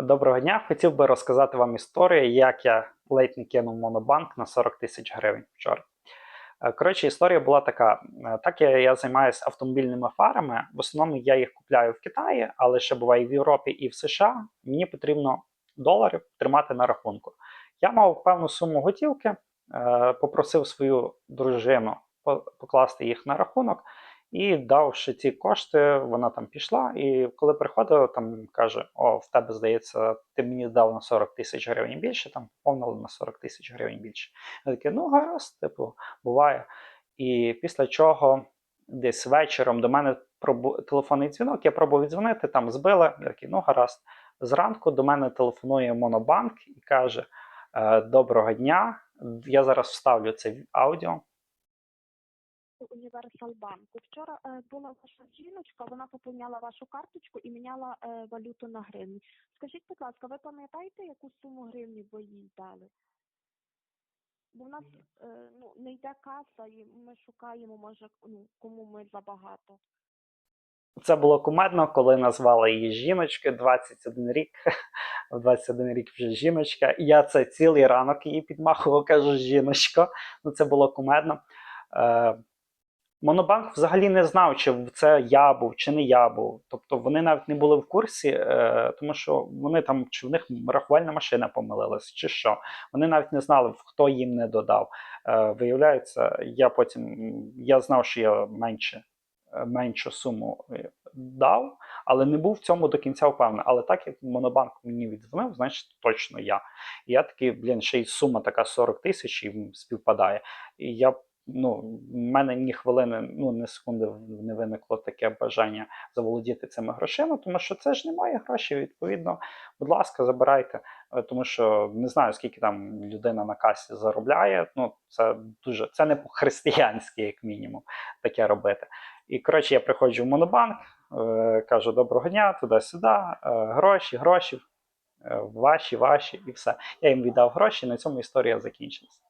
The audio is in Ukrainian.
Доброго дня. Хотів би розказати вам історію, як я ледь не кинув монобанк на 40 тисяч гривень вчора. Е, Коротше, історія була така: Е, так я, я займаюся автомобільними фарами. В основному я їх купляю в Китаї, але ще буває в Європі і в США. Мені потрібно долари тримати на рахунку. Я мав певну суму готівки, е, попросив свою дружину покласти їх на рахунок. І давши ці кошти, вона там пішла. І коли приходила, там каже: О, в тебе здається, ти мені дав на 40 тисяч гривень більше, там поповнили на 40 тисяч гривень більше. Я такий, ну гаразд, типу, буває. І після чого десь вечором до мене телефонний дзвінок, я пробував віддзвонити, там збили. Я такий, ну гаразд. Зранку до мене телефонує Монобанк і каже: «Е, Доброго дня. Я зараз вставлю це аудіо. Універсал банку. Вчора е, була ваша жіночка, вона поповняла вашу карточку і міняла е, валюту на гривні. Скажіть, будь ласка, ви пам'ятаєте, яку суму гривні ви їй дали? Бо в нас е, ну, не йде каса, і ми шукаємо, може, ну, кому ми забагато. Це було кумедно, коли назвали її жіночкою 21 рік. В 21 рік вже жіночка. І я це цілий ранок її підмахував, кажу, жіночко. Ну це було кумедно. Е, Монобанк взагалі не знав, чи це я був, чи не я був. Тобто вони навіть не були в курсі, е, тому що вони там, чи в них рахувальна машина помилилась, чи що. Вони навіть не знали, хто їм не додав. Е, Виявляється, я потім я знав, що я менше е, меншу суму е, дав, але не був в цьому до кінця впевнений. Але так як Монобанк мені віддзвонив, значить точно я. І я такий, блін, ще й сума така 40 тисяч і співпадає. І я ну, в мене ні хвилини, ну ні секунди не виникло таке бажання заволодіти цими грошима, тому що це ж не мої гроші. Відповідно, будь ласка, забирайте, Е, тому що не знаю, скільки там людина на касі заробляє. Ну, це дуже це не по-християнськи, як мінімум, таке робити. І коротше, я приходжу в монобанк, е, кажу доброго дня, туди-сюди, е, гроші, гроші, ваші, ваші, і все. Я їм віддав гроші, на цьому історія закінчилась.